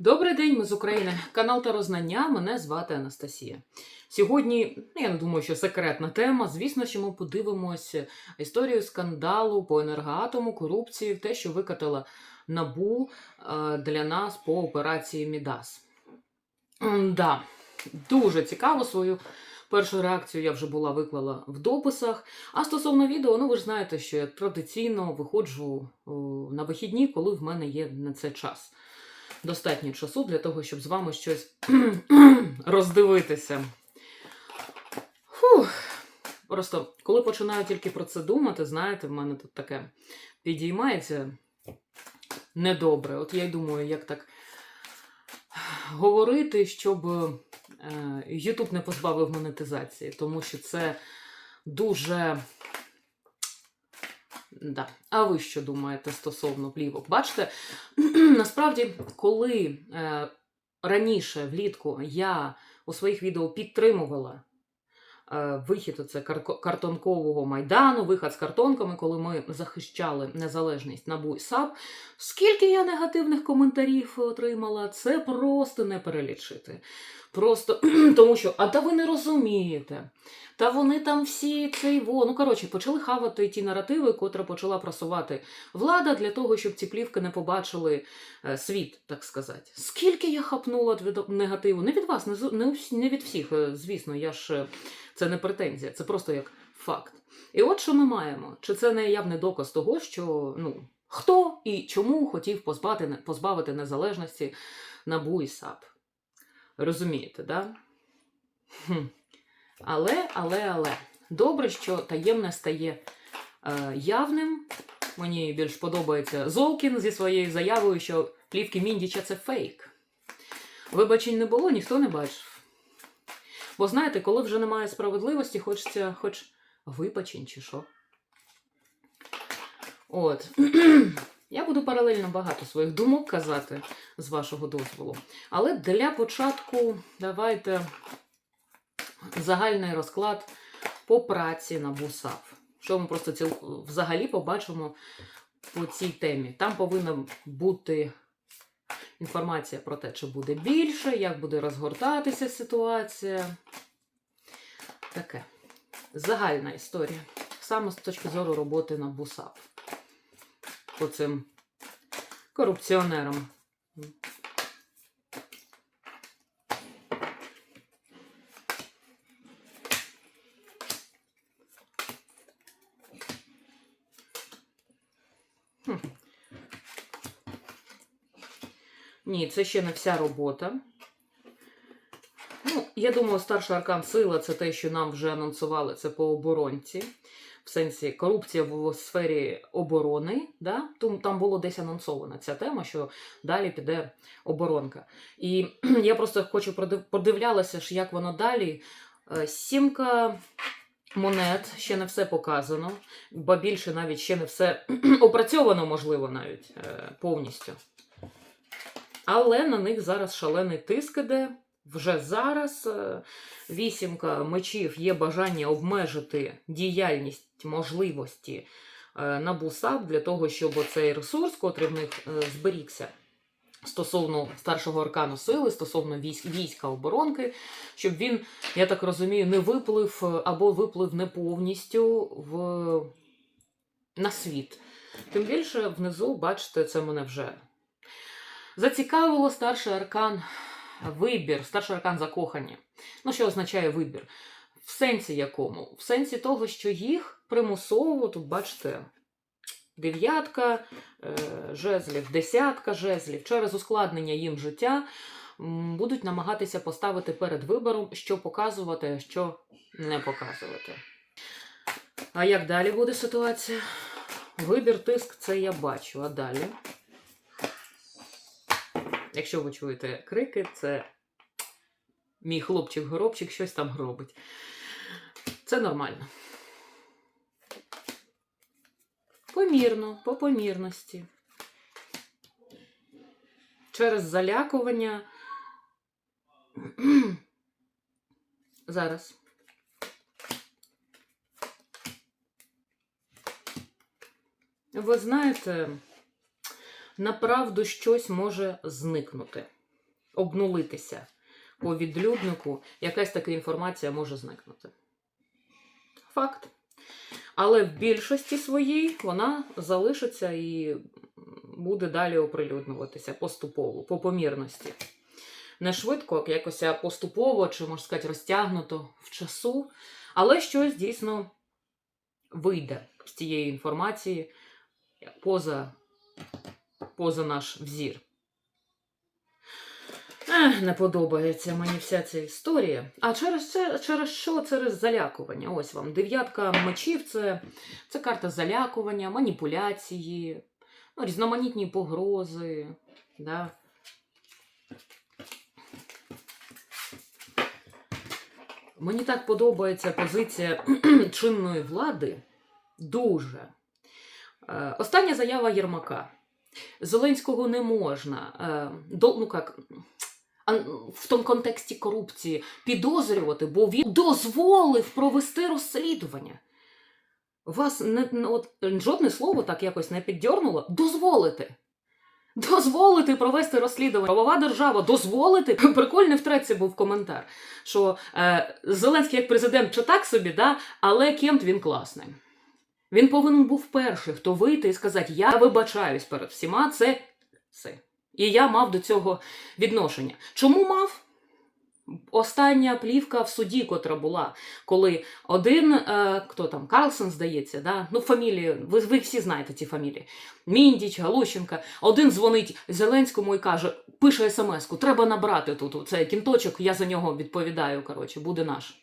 Добрий день, ми з України. Канал та Рознання. Мене звати Анастасія. Сьогодні, ну, я не думаю, що секретна тема. Звісно, що ми подивимося історію скандалу по енергоатому, корупції, те, що викатала набу е, для нас по операції Мідас. Да, дуже цікаво свою. Першу реакцію я вже була виклала в дописах. А стосовно відео, ну ви ж знаєте, що я традиційно виходжу на вихідні, коли в мене є на це час достатньо часу для того, щоб з вами щось роздивитися. Фух. Просто коли починаю тільки про це думати, знаєте, в мене тут таке підіймається недобре. От я й думаю, як так говорити, щоб е, YouTube не позбавив монетизації, тому що це дуже. Да. А ви що думаєте стосовно плівок? Бачите, насправді, коли е, раніше влітку я у своїх відео підтримувала вихід оце картонкового майдану, вихід з картонками, коли ми захищали незалежність НАБУ і САП, скільки я негативних коментарів отримала, це просто не перелічити. Просто тому що, а та ви не розумієте. Та вони там всі цей во. Ну, коротше, почали хавати ті наративи, котра почала просувати влада для того, щоб ці плівки не побачили е, світ, так сказати. Скільки я хапнула від негативу? Не від вас, не, не, не від всіх, е, звісно, я ж е, це не претензія, це просто як факт. І от що ми маємо? Чи це не явний доказ того, що ну, хто і чому хотів позбавити, позбавити незалежності НАБУ і САП? Розумієте, да? Хм. Але, але, але. Добре, що таємне стає е, явним. Мені більш подобається Золкін зі своєю заявою, що плівки Міндіча це фейк. Вибачень не було, ніхто не бачив. Бо знаєте, коли вже немає справедливості, хочеться хоч вибачень чи що. От. Я буду паралельно багато своїх думок казати з вашого дозволу. Але для початку давайте загальний розклад по праці на БУСАФ. Що ми просто ціл... взагалі побачимо по цій темі. Там повинна бути інформація про те, чи буде більше, як буде розгортатися ситуація. Таке. Загальна історія. Саме з точки зору роботи на БУСАП. По цим корупціонерам. Ні, це ще не вся робота. Ну, я думаю, старший аркан сила це те, що нам вже анонсували це по оборонці. В сенсі корупція в сфері оборони. Да? Там було десь анонсована ця тема, що далі піде оборонка. І я просто хочу подивлялася, як воно далі. Е, Сімка монет, ще не все показано, бо більше навіть ще не все опрацьовано, можливо, навіть е, повністю. Але на них зараз шалений тиск іде. Вже зараз е, вісімка мечів є бажання обмежити діяльність можливості е, на БУСАП для того, щоб цей ресурс, котрий в них е, зберігся стосовно старшого аркану сили, стосовно військ, війська оборонки, щоб він, я так розумію, не виплив або виплив не повністю в... на світ. Тим більше внизу, бачите, це мене вже зацікавило старший аркан вибір, старший аркан закохання. Ну, що означає вибір? В сенсі якому? В сенсі того, що їх примусово, тут бачите, дев'ятка е, жезлів, десятка жезлів, через ускладнення їм життя будуть намагатися поставити перед вибором, що показувати, а що не показувати. А як далі буде ситуація? Вибір, тиск це я бачу, а далі. Якщо ви чуєте крики, це мій хлопчик-горобчик щось там робить. Це нормально. Помірно, по помірності. Через залякування. Зараз. Ви знаєте, направду щось може зникнути. обнулитися по відлюднику, якась така інформація може зникнути. Факт. Але в більшості своїй вона залишиться і буде далі оприлюднюватися поступово, по помірності. Не швидко, якось поступово, чи можна сказати, розтягнуто в часу, але щось дійсно вийде з цієї інформації поза, поза наш взір. Ех, не подобається мені вся ця історія. А через, це, через що? Через залякування. Ось вам. Дев'ятка мечів це, це карта залякування, маніпуляції, ну, різноманітні погрози. Да? Мені так подобається позиція чинної влади. Дуже. Е, Остання заява Єрмака. Зеленського не можна. е, ну як, в тому контексті корупції підозрювати, бо він дозволив провести розслідування. Вас не, от, жодне слово так якось не піддьорнуло. Дозволити. Дозволити провести розслідування. Правова держава, дозволити. Прикольний в треці був коментар, що е, Зеленський як президент чи так собі, да, але Кемт він класний. Він повинен був перший, хто вийти і сказати: Я вибачаюсь перед всіма, це все. І я мав до цього відношення. Чому мав? Остання плівка в суді, котра була, коли один, е, хто там, Карлсон, здається, да? ну фамілії, ви, ви всі знаєте ці фамілії. Міндіч, Галущенка. Один дзвонить Зеленському і каже: пише смс-ку, треба набрати тут цей кінточок, я за нього відповідаю, коротше, буде наш.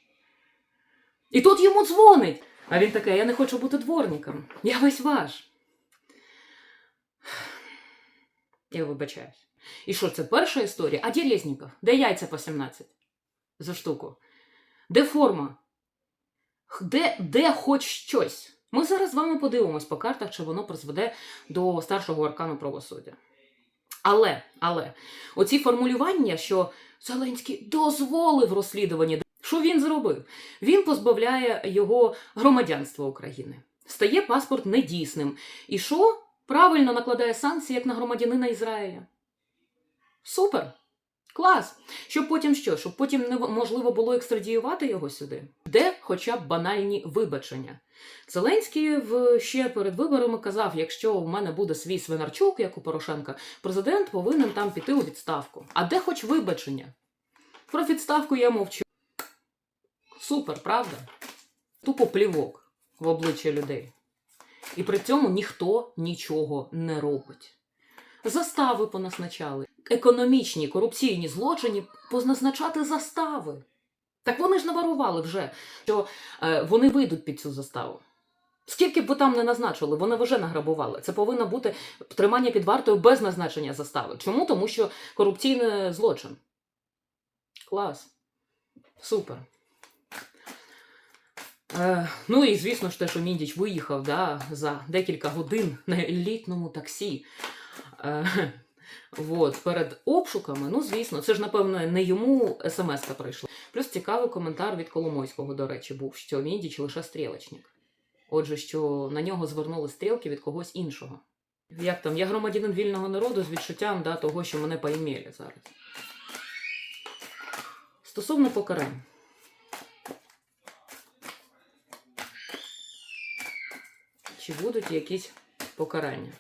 І тут йому дзвонить. А він такий, я не хочу бути дворником, я весь ваш. Я вибачаюсь. І що це перша історія? А де Де яйця по 17 за штуку? Де форма? Де, де хоч щось? Ми зараз з вами подивимось по картах, чи воно призведе до старшого аркану правосуддя. Але, але, оці формулювання, що Зеленський дозволив розслідування, що він зробив? Він позбавляє його громадянства України. Стає паспорт недійсним. І що? Правильно накладає санкції як на громадянина Ізраїля. Супер! Клас! Щоб потім що? Щоб потім неможливо було екстрадіювати його сюди? Де хоча б банальні вибачення? Зеленський ще перед виборами казав: якщо в мене буде свій свинарчук, як у Порошенка, президент повинен там піти у відставку. А де хоч вибачення? Про відставку я мовчу. Супер, правда? Тупо плівок в обличчя людей. І при цьому ніхто нічого не робить. Застави поназначали. Економічні корупційні злочини позначати застави. Так вони ж наварували вже, що е, вони вийдуть під цю заставу. Скільки б ви там не назначили, вони вже награбували. Це повинно бути тримання під вартою без назначення застави. Чому? Тому що корупційний злочин. Клас. Супер. Е, ну і звісно ж те, що Міндіч виїхав да, за декілька годин на елітному таксі. Е, вот, перед обшуками, ну звісно, це ж, напевно, не йому смс-ка прийшла. Плюс цікавий коментар від Коломойського, до речі, був, що Міндіч лише стрілочник. Отже, що на нього звернули стрілки від когось іншого. Як там, я громадянин вільного народу з відчуттям да, того, що мене поімели зараз. Стосовно покарань. Чи будуть якісь покарання?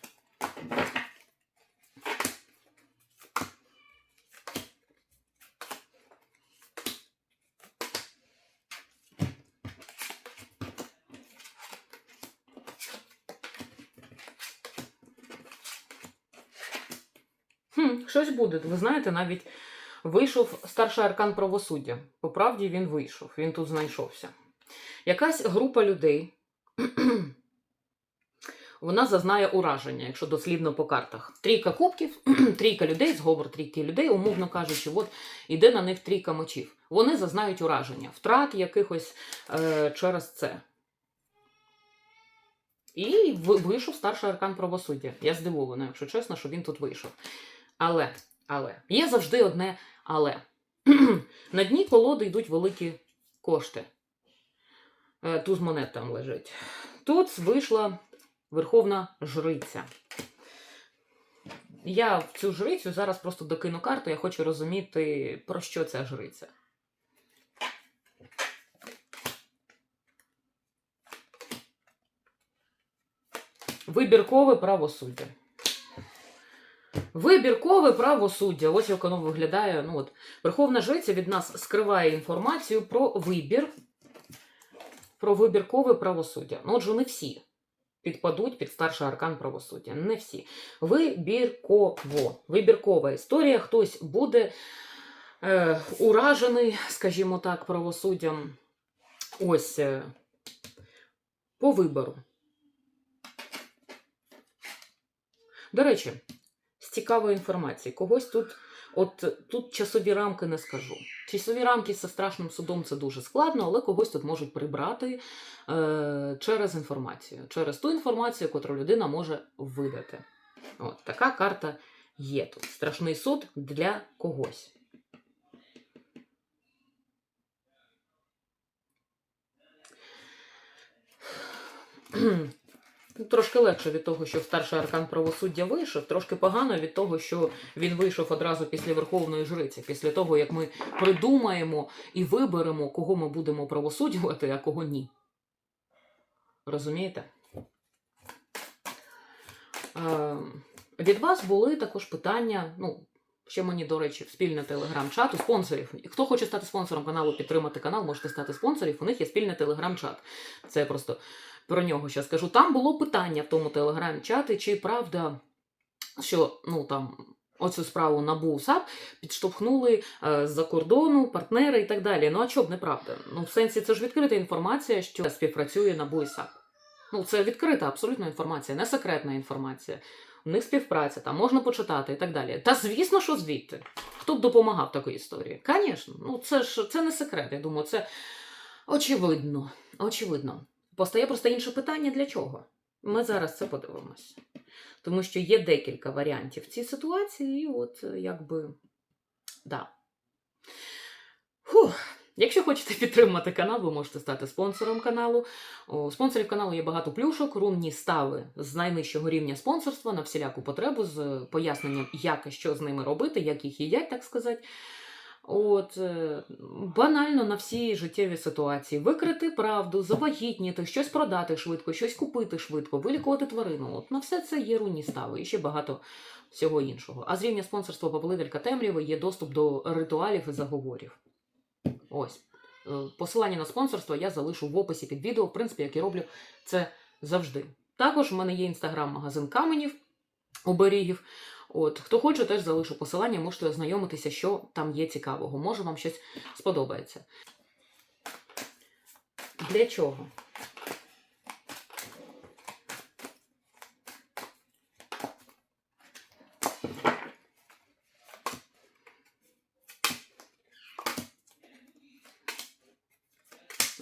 Щось буде. Ви знаєте, навіть вийшов старший аркан правосуддя. По правді він вийшов, він тут знайшовся. Якась група людей. Вона зазнає ураження, якщо дослідно по картах. Трійка кубків, трійка людей, зговор трійки людей, умовно кажучи, от іде на них трійка мечів. Вони зазнають ураження, втрат якихось е, через це. І вийшов старший аркан правосуддя. Я здивована, якщо чесно, що він тут вийшов. Але, але, є завжди одне але. На дні колоди йдуть великі кошти. Е, Туз монет там лежить. Тут вийшла Верховна Жриця. Я в цю жрицю зараз просто докину карту, я хочу розуміти, про що ця жриця. Вибіркове правосуддя. Вибіркове правосуддя. Ось як воно виглядає. Ну, от, Верховна жриця від нас скриває інформацію про вибір, про вибіркове правосуддя. Ну, отже, не всі підпадуть під старший аркан правосуддя. Не всі. Вибірково. Вибіркова історія. Хтось буде е, уражений, скажімо так, правосуддям. Ось е, по вибору. До речі, з цікавої інформації, когось тут, от тут часові рамки не скажу. Часові рамки зі страшним судом це дуже складно, але когось тут можуть прибрати е, через інформацію, через ту інформацію, яку людина може видати. От така карта є тут. Страшний суд для когось. Трошки легше від того, що старший аркан правосуддя вийшов, трошки погано від того, що він вийшов одразу після Верховної Жриці, після того, як ми придумаємо і виберемо, кого ми будемо правосуддювати, а кого ні. Розумієте? Е, від вас були також питання. Ну, ще мені, до речі, спільне телеграм-чат у спонсорів. Хто хоче стати спонсором каналу, підтримати канал, можете стати спонсорів. У них є спільний телеграм-чат. Це просто про нього ще скажу. Там було питання в тому телеграм-чаті, чи правда, що ну там. Оцю справу НАБУ САП підштовхнули е, з-за кордону, партнери і так далі. Ну а чоб неправда? Ну, в сенсі, це ж відкрита інформація, що співпрацює НАБУ і САП. Ну, це відкрита абсолютно інформація, не секретна інформація. У них співпраця, там можна почитати і так далі. Та звісно, що звідти. Хто б допомагав такій історії? Звісно, ну це ж це не секрет. Я думаю, це очевидно. Очевидно. Постає просто інше питання для чого? Ми зараз це подивимось. Тому що є декілька варіантів в цій ситуації, і от якби. Да. Фух. Якщо хочете підтримати канал, ви можете стати спонсором каналу. У спонсорів каналу є багато плюшок, рунні стави з найнижчого рівня спонсорства на всіляку потребу, з поясненням, як і що з ними робити, як їх їдять, так сказати. От, е, банально на всі життєві ситуації. Викрити правду, завагітніти, щось продати швидко, щось купити швидко, вилікувати тварину. От на все це є рунні стави і ще багато всього іншого. А з рівня спонсорства Повелителька Темряви є доступ до ритуалів і заговорів. Ось. Е, Посилання на спонсорство я залишу в описі під відео, в принципі, як і роблю це завжди. Також в мене є інстаграм-магазин каменів оберігів. От, хто хоче, теж залишу посилання, можете ознайомитися, що там є цікавого. Може, вам щось сподобається. Для чого?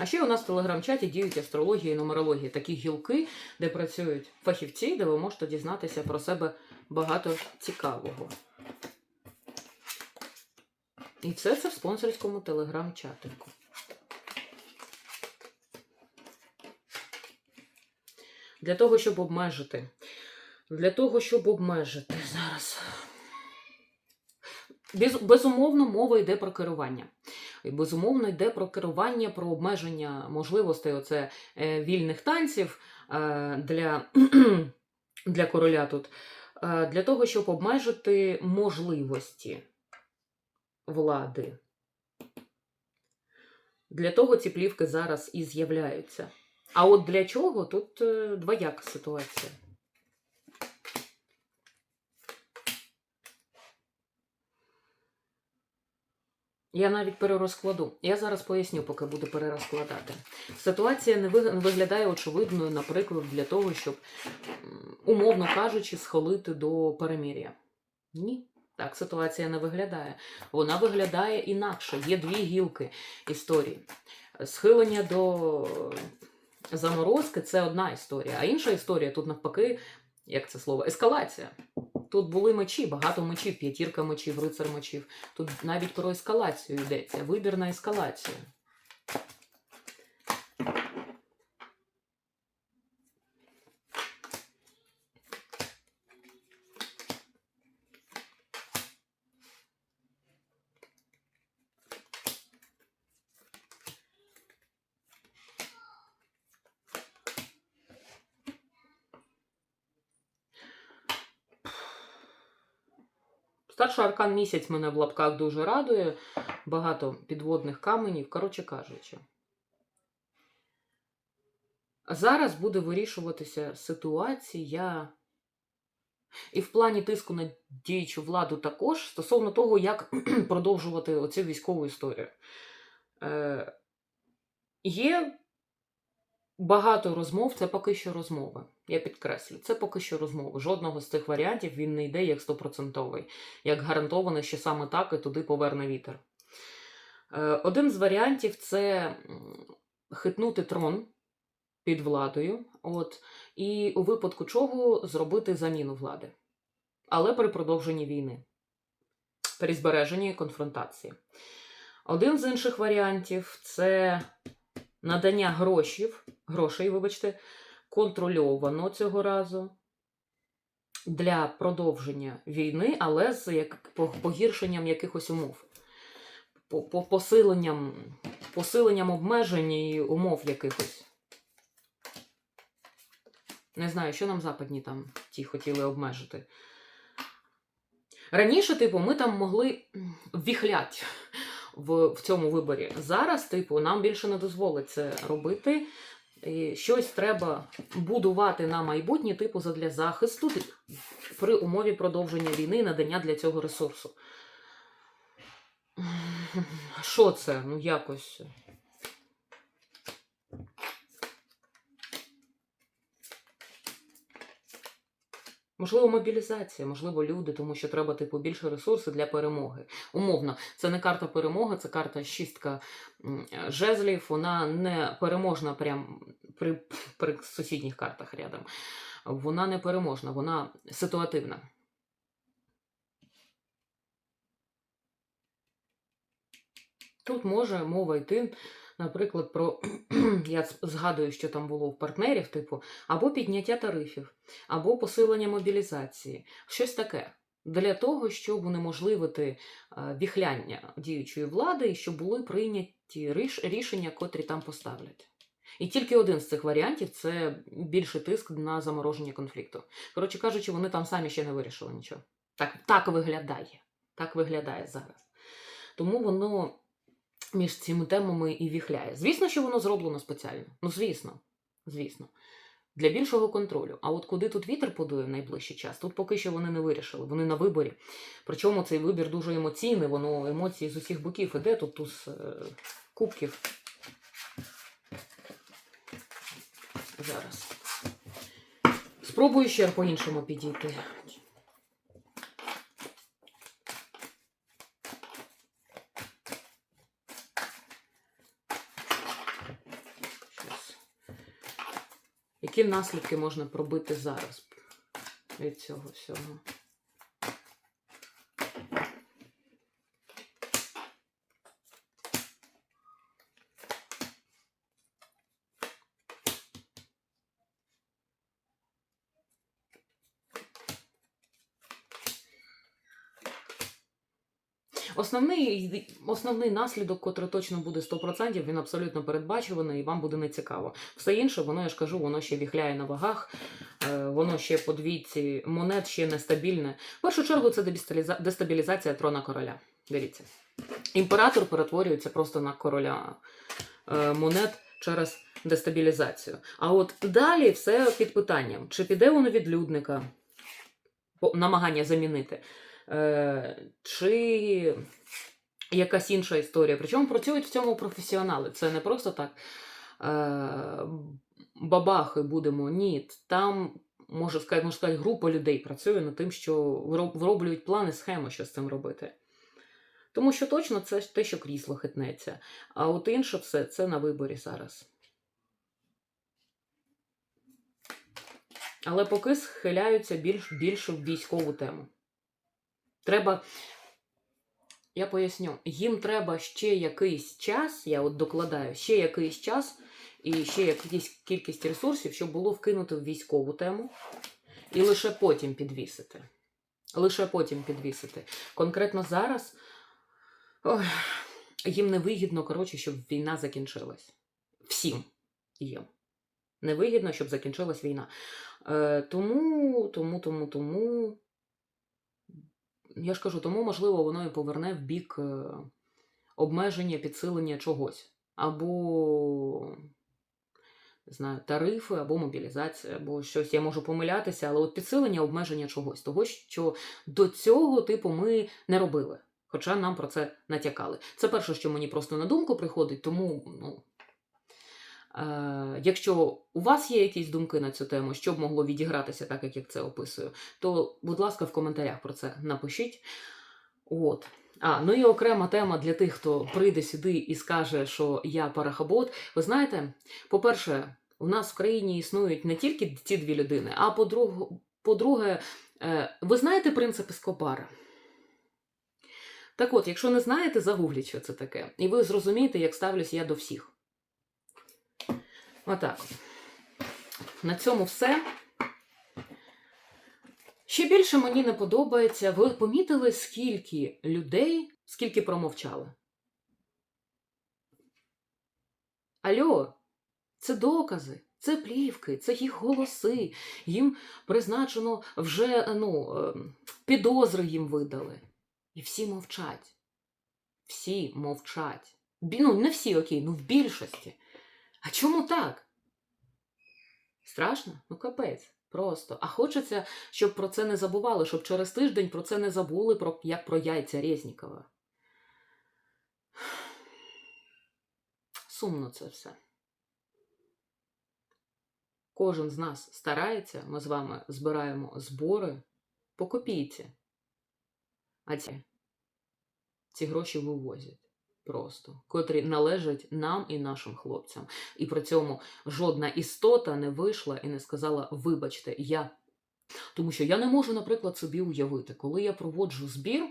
А ще у нас в телеграм-чаті діють астрологія і нумерологія, такі гілки, де працюють фахівці, де ви можете дізнатися про себе багато цікавого. І все це в спонсорському телеграм-чатику. Для того, щоб обмежити. Для того, щоб обмежити зараз. Без, безумовно, мова йде про керування. Безумовно йде про керування, про обмеження можливостей оце, е, вільних танців е, для, для короля тут, е, для того, щоб обмежити можливості влади. Для того ці плівки зараз і з'являються. А от для чого тут двояка ситуація. Я навіть перерозкладу. Я зараз поясню, поки буду перерозкладати. Ситуація не виглядає очевидною, наприклад, для того, щоб, умовно кажучи, схилити до перемир'я. Ні. Так ситуація не виглядає. Вона виглядає інакше. Є дві гілки історії. Схилення до заморозки це одна історія, а інша історія тут навпаки, як це слово, ескалація. Тут були мечі, багато мечів, п'ятірка мечів, рицар мечів. Тут навіть про ескалацію йдеться, вибір на ескалацію. Старший аркан місяць мене в лапках дуже радує. Багато підводних каменів, коротше кажучи. Зараз буде вирішуватися ситуація. І в плані тиску на діючу владу також стосовно того, як продовжувати оцю військову історію. Е, є багато розмов, це поки що розмови. Я підкреслю, це поки що розмови. Жодного з цих варіантів він не йде як стопроцентовий, як гарантовано, що саме так і туди поверне вітер. Е, один з варіантів це хитнути трон під владою, от, і у випадку чого зробити заміну влади. Але при продовженні війни, при збереженні конфронтації. Один з інших варіантів це надання грошів, грошей, вибачте, контрольовано цього разу для продовження війни, але з як, погіршенням якихось умов, по, по посиленням, посиленням обмежень і умов якихось. Не знаю, що нам западні там ті хотіли обмежити. Раніше, типу, ми там могли м, ввіхляти в, в цьому виборі. Зараз, типу, нам більше не дозволить це робити. І щось треба будувати на майбутнє, типу, задля захисту при умові продовження війни і надання для цього ресурсу. Що це? Ну, якось. Можливо, мобілізація, можливо, люди, тому що треба типу більше ресурсів для перемоги. Умовно, це не карта перемоги, це карта шістка жезлів. Вона не переможна прям при, при сусідніх картах рядом. Вона не переможна, вона ситуативна. Тут може мова йти, наприклад, про я згадую, що там було в партнерів, типу, або підняття тарифів, або посилення мобілізації, щось таке. Для того, щоб унеможливити е, віхляння діючої влади і щоб були прийняті рішення, котрі там поставлять. І тільки один з цих варіантів це більший тиск на замороження конфлікту. Коротше кажучи, вони там самі ще не вирішили нічого. Так, так виглядає. Так виглядає зараз. Тому воно між цими темами і віхляє. Звісно, що воно зроблено спеціально. Ну, звісно, звісно. Для більшого контролю. А от куди тут вітер подує в найближчий час, тут поки що вони не вирішили. Вони на виборі. Причому цей вибір дуже емоційний, воно емоції з усіх боків іде. Тут туз е, кубків. Зараз. Спробую ще по-іншому підійти. Які наслідки можна пробити зараз від цього всього? Основний, основний наслідок, котрий точно буде 100%, він абсолютно передбачуваний і вам буде нецікаво. Все інше, воно, я ж кажу, воно ще віхляє на вагах, е, воно ще по двійці монет, ще нестабільне. В першу чергу це дестабіліза- дестабілізація трона короля. Дивіться. Імператор перетворюється просто на короля е, монет через дестабілізацію. А от далі все під питанням: чи піде воно від людника, намагання замінити, чи якась інша історія. Причому працюють в цьому професіонали. Це не просто так е, бабахи будемо. Ні, там. Може сказати, можна сказати, група людей працює над тим, що вироблюють плани, схеми, що з цим робити. Тому що точно це те, що крісло хитнеться. А от інше все це на виборі зараз. Але поки схиляються більш, більше в військову тему. Треба, я поясню, їм треба ще якийсь час, я от докладаю, ще якийсь час і ще якась кількість ресурсів, щоб було вкинути в військову тему, і лише потім підвісити. Лише потім підвісити. Конкретно зараз ой, їм невигідно, коротше, щоб війна закінчилась. Всім їм. Невигідно, щоб закінчилась війна. Е, тому, тому, тому, тому я ж кажу, тому, можливо, воно і поверне в бік е, обмеження, підсилення чогось. Або не знаю, тарифи, або мобілізація, або щось. Я можу помилятися, але от підсилення обмеження чогось, того, що до цього, типу, ми не робили. Хоча нам про це натякали. Це перше, що мені просто на думку приходить, тому, ну. Е, якщо у вас є якісь думки на цю тему, що б могло відігратися так, як я це описую, то, будь ласка, в коментарях про це напишіть. От. А, ну і окрема тема для тих, хто прийде сюди і скаже, що я парахабот. Ви знаєте, по-перше, у нас в країні існують не тільки ці дві людини, а по-друге, е, ви знаєте принцип Ескобара? Так от, якщо не знаєте, загугліть, що це таке. І ви зрозумієте, як ставлюсь я до всіх. Отак. На цьому все. Ще більше мені не подобається. Ви помітили, скільки людей, скільки промовчали? Альо, це докази, це плівки, це їх голоси. Їм призначено вже ну, ем, підозри їм видали. І всі мовчать. Всі мовчать. Ну, не всі, окей, ну в більшості. А чому так? Страшно? Ну капець. Просто. А хочеться, щоб про це не забували, щоб через тиждень про це не забули, про, як про яйця Резнікова. Сумно це все. Кожен з нас старається, ми з вами збираємо збори по копійці. А ці, ці гроші вивозять просто, котрі належать нам і нашим хлопцям. І при цьому жодна істота не вийшла і не сказала: вибачте, я. Тому що я не можу, наприклад, собі уявити, коли я проводжу збір.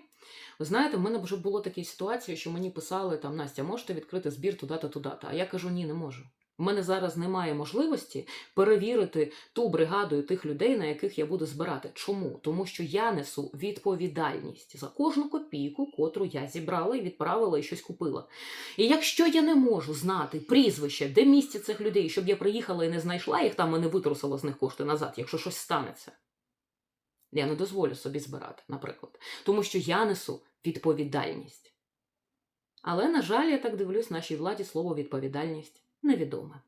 Ви знаєте, в мене вже було такі ситуації, що мені писали там Настя, можете відкрити збір туди-то, туди-то. А я кажу, ні, не можу. У мене зараз немає можливості перевірити ту бригаду і тих людей, на яких я буду збирати. Чому? Тому що я несу відповідальність за кожну копійку, котру я зібрала і відправила і щось купила. І якщо я не можу знати прізвище, де місце цих людей, щоб я приїхала і не знайшла їх там і не витрусила з них кошти назад, якщо щось станеться, я не дозволю собі збирати, наприклад. Тому що я несу відповідальність. Але, на жаль, я так дивлюсь, нашій владі слово відповідальність невідоме.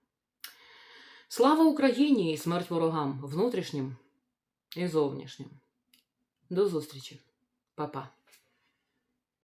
Слава Україні і смерть ворогам внутрішнім і зовнішнім. До зустрічі, Па-па.